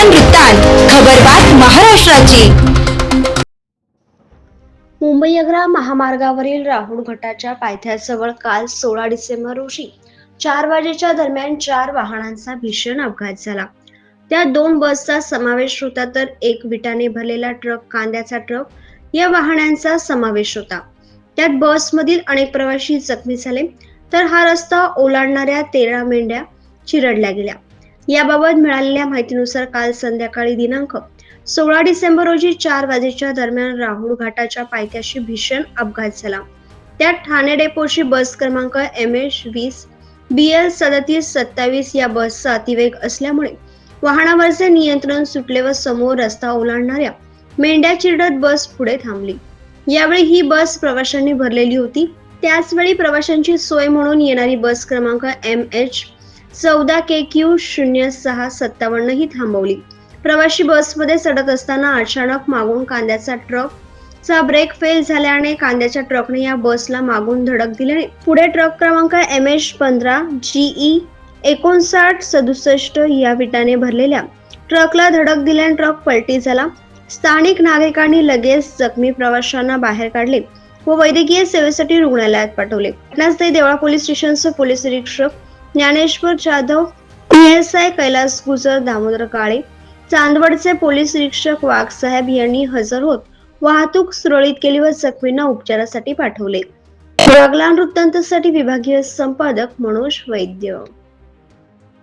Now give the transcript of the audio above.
वृत्तांत खबरबात महाराष्ट्राची. मुंबई अग्रा महामार्गावरील राहुल घाटाच्या पायथ्याजवळ काल सोळा डिसेंबर रोजी चार वाजेच्या दरम्यान चार वाहनांचा भीषण अपघात झाला. त्या दोन बसचा समावेश होता तर एक विटाने भरलेला ट्रक कांद्याचा ट्रक या वाहनांचा समावेश होता. त्यात बसमधील अनेक प्रवासी जखमी झाले तर हा रस्ता ओलांडणाऱ्या तेरा मेंढ्या चिरडल्या गेल्या. याबाबत मिळालेल्या माहितीनुसार काल संध्याकाळी दिनांक सोळा डिसेंबर रोजी चार वाजेच्या दरम्यान राहुल घाटाच्या पायथ्याशी भीषण अपघात झाला. त्यात ठाणे डेपोची बस क्रमांक एम एच वीस बी एल सदतीस सत्तावीस या बसचा अतिवेग असल्यामुळे वाहनावरचे नियंत्रण सुटले व समोर रस्ता ओलांडणाऱ्या मेंढ्या चिरडत बस पुढे थांबली. यावेळी ही बस प्रवाशांनी भरलेली होती. त्याचवेळी प्रवाशांची सोय म्हणून येणारी बस क्रमांक एम एच चौदा के क्यू शून्य सहा सत्तावन्न ही थांबवली. प्रवासी बसमध्ये चढत असताना अचानक मागून कांद्याचा ट्रक चा ब्रेक फेल झाल्याने कांद्याच्या ट्रकने या बसला मागून धडक दिल्याने. पुढे ट्रक क्रमांक एम एच पंधरा जीई एकोणसाठ सदुसष्ट या विटाने भरलेल्या. ट्रकला धडक दिल्याने ट्रक पलटी झाला. स्थानिक नागरिकांनी लगेच जखमी प्रवाशांना बाहेर काढले व वैद्यकीय सेवेसाठी रुग्णालयात पाठवले. घटनास्थळी देवळा पोलीस स्टेशनचे पोलीस निरीक्षक ज्ञानेश्वर जाधव एस आय कैलास गुजर दामोदर काळे चांदवडचे पोलीस निरीक्षक वाघसाहेब यांनी हजर होत वाहतूक सुरळीत केली व जखमींना उपचारासाठी पाठवले. रगलान वृत्तांतासाठी विभागीय संपादक मनोज वैद्य.